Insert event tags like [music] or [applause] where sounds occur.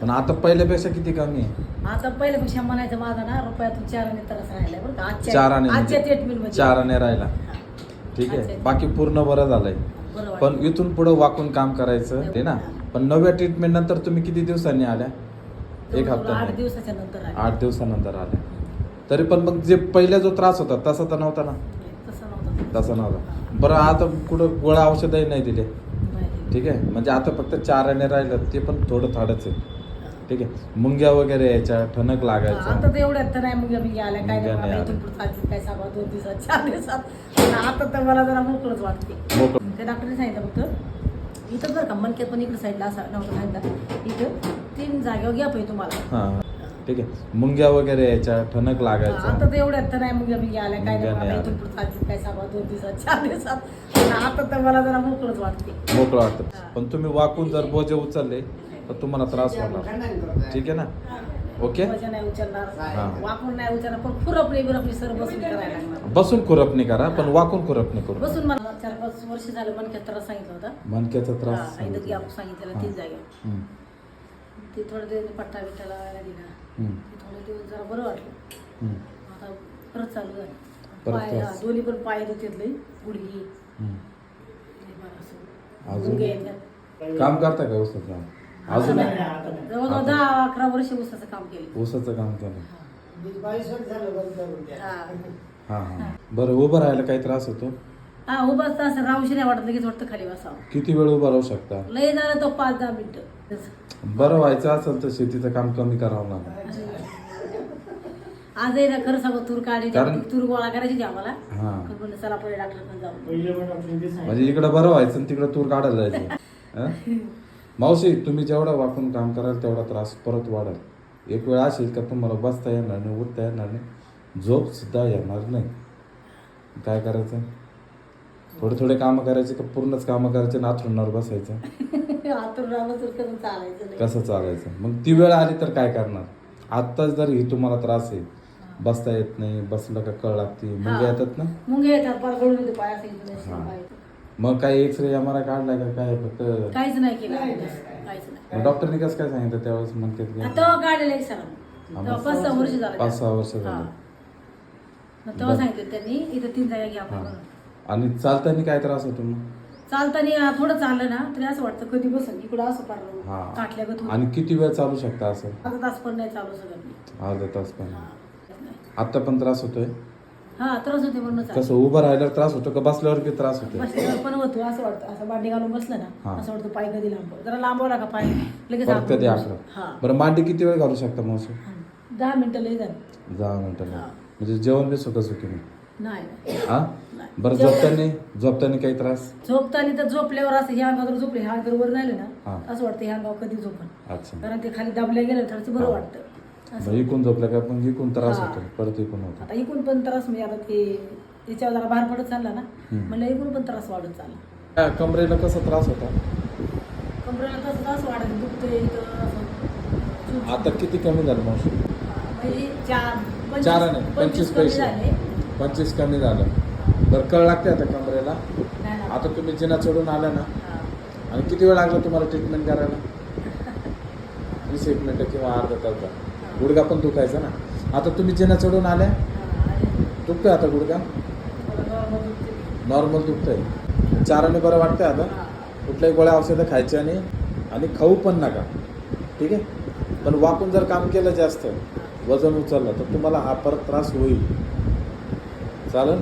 पण आता पहिल्यापेक्षा किती कमी आहे? आता पहिल्यापेक्षा म्हणायचं माझा ना रुपयातून चार आणि तरच राहिलाय बरं का. आजच्या चाराने आजच्या म्हणजे ट्रीटमेंट चाराने राहिला. ठीक आहे. अच्छा. बाकी पूर्ण बरं झालंय. बरं पण वाटलं. इथून पुढे वाकून काम करायचं ते ना. पण नव्या ट्रीटमेंट नंतर तुम्ही किती दिवसांनी आल्या? एक जवळजवळ आठ हप्ता दिवसाच्या नंतर आठ दिवसानंतर आल्या. तरी पण मग जे पहिला जो त्रास होता तसा तर नव्हता ना? तसं नव्हतं. तसा नव्हता. बरं आता कुठं गोळ्या औषधही नाही दिले. नाही. ठीक आहे. म्हणजे आता फक्त चाराने राहिलं ते पण थोडं थाडच आहे. ठीक आहे. मुंग्या वगैरे यायच्या ठणक आता लागायचं तर एवढ्यात तर नाही मग मी आल्या काय मुंग्या नाही नाही मला इथून पुढे चालतील काय सांगा दोन दिवसात चार दिवसात. पण आता तर मला जरा मोकळच वाटते मोकळं. ते डॉक्टरने सांगितलं फक्त इथं बरं का मनकेत पण इकडे साईडला असा नव्हतं सांगितलं इथं तीन जागेवर गॅप आहे तुम्हाला. हा ठीक आहे. मुंग्या वगैरे यायच्या ठणक आता लागायचं तर एवढ्यात तर नाही मग मी आल्या काय मुंग्या नाही काय सांगा दोन दिवसात चार दिवसात. पण आता तर मला जरा मोकळच वाटते मोकळं वाटतं. पण तुम्ही वाकून जर बोजे उचलले तर तुम्हाला त्रास होणार. ठीक आहे ना? ओके? बसून करायला लागणार. बसून खुरपणी करा पण वाकून खुरपणी करू. बसून मला चार पाच वर्ष झालं मनक्यात त्रास सांगितलं होता. मनक्याचा त्रास सांगितला. तीन जागेवर ते थोडे दिवस पट्टा बिट्टा लावायला दिला. हम्म, ते थोडे दिवस जरा बरं वाटलं. आता परत चालू झालं. पाय. दोन्ही पण पाय दुखत लई. गुडघी. अजून? काम करता का काम अजून. जवळजवळ दहा अकरा वर्ष ऊसाचं काम केलं. ऊसाचं काम केलं. हा. हा. हा बरं उभं राहायला काही त्रास होतो? हा उभाच तास राहूशी नाही वाटत लगेच वाटतं खाली बसावं. किती वेळ उभं राहू शकता? लय झालं तो पाच दहा मिनिटं. बरं व्हायचं असेल तर शेतीचं काम कमी करावं लागेल. आजही ना खरं सांगू तूर काढायची कारण- तूर गोळा करायची होती आम्हाला. हा. पण म्हणलं चला पहिले डॉक्टर जाऊ म्हणजे इकडं बरं व्हायचं आणि तिकडं तूर काढायला जायचं. [laughs] हं? मावशी तुम्ही जेवढा वाकून काम कराल तेवढा त्रास परत वाढेल. एक वेळ असेल का तुम्हाला बसता येणार नाही उठता येणार नाही झोप सुद्धा येणार नाही. काय करायचं? थोडे थोडे कामं करायचे का पूर्णच कामं करायचे नाथरुणावर बसायचं? [laughs] आतून राहिलं तर कसं चालायचं? मग ती वेळ आली तर काय करणार? आत्ताच जर ही तुम्हाला त्रास आहे बसता येत नाही बसलं का कळ लागते मुंग्या हा. येतात ना? मुंगे येतात हा. मग काय एक्सरे एम आर आय काढलाय का? काय फक्त काहीच नाही केलं. काहीच नाही. मग डॉक्टरने कसं काय सांगितलं त्यावेळेस? काढलेलं एक तेव्हा पाच सहा वर्ष झालं पाच सहा वर्ष हा. झालं. मग तेव्हा बरं. सांगितलं त्यांनी इथं तीन जागा घ्या हा. म्हणून. आणि चालताना काय त्रास होतो मग? चालताना थोडं चाललं ना तरी असं वाटतं कधी बसन इकडं असं हा. काटल्यागत होतं. आणि किती वेळ चालू शकता असं? अर्धा तास पण नाही चालू शकत अर्धा तास पण. हा. आता पण त्रास होतोय? हा त्रास होते म्हणून. कसं उभं राहिल्यावर त्रास होतो का? बसल्यावर बी त्रास होतो बसल्यावर पण होतो असं वाटतं. असं मांडी घालून बसलं हा. ना असं वाटतं पाय कधी लांब जरा लांबवला का पाय? लगेच हा. बरं मांडी किती वेळ घालू शकता मावशी दहा मिनिटं लई झालं. दहा मिनिटं हा. म्हणजे जेवण बी सुखा सुखी नाही. हा. बरं झोपताना? झोपताना काही त्रास? झोपताना तर झोपल्यावर असं ह्या अंगावर झोपले ह्या अंगावर वर हा. ना असं वाटतं ह्या अंगावर कधी झोपण कारण ते खाली दाबल्या गेलं तर बरं हा. वाटतं. मग इकून झोपलं का? पण इकून त्रास हा. होतो परत इकून होतो आता इकून पण त्रास म्हणजे आता ते त्याच्यावर जरा भार पडत चालला ना हम्म. म्हणलं इकून पण त्रास वाढत चालला. कमरेला कसा त्रास होता? कमरेला तसं त्रास वाढत इथं असं. आता किती कमी झालं मावशी? म्हणजे चार चार नाही पंचवीस कमी पैसे. झाले. पंचवीस कमी झालं. बरं कळ लागते आता कमरेला? नाही ना. आता तुम्ही जिना चढून आला ना हा. आणि किती वेळ लागला तुम्हाला ट्रीटमेंट करायला? वीस एक मिनटं किंवा अर्धा तास गुडगा पण दुखायचा ना. आता तुम्ही जिना चढून आल्या? दुखतोय आता गुडगा नॉर्मल दुखतंय. चाराने बरं वाटतंय आता. कुठल्याही गोळ्या औषधं खायच्या आणि आणि खाऊ पण नका. ठीक आहे? पण वाकून जर काम केलं जास्त वजन उचललं तर तुम्हाला हा परत त्रास होईल. चालेल?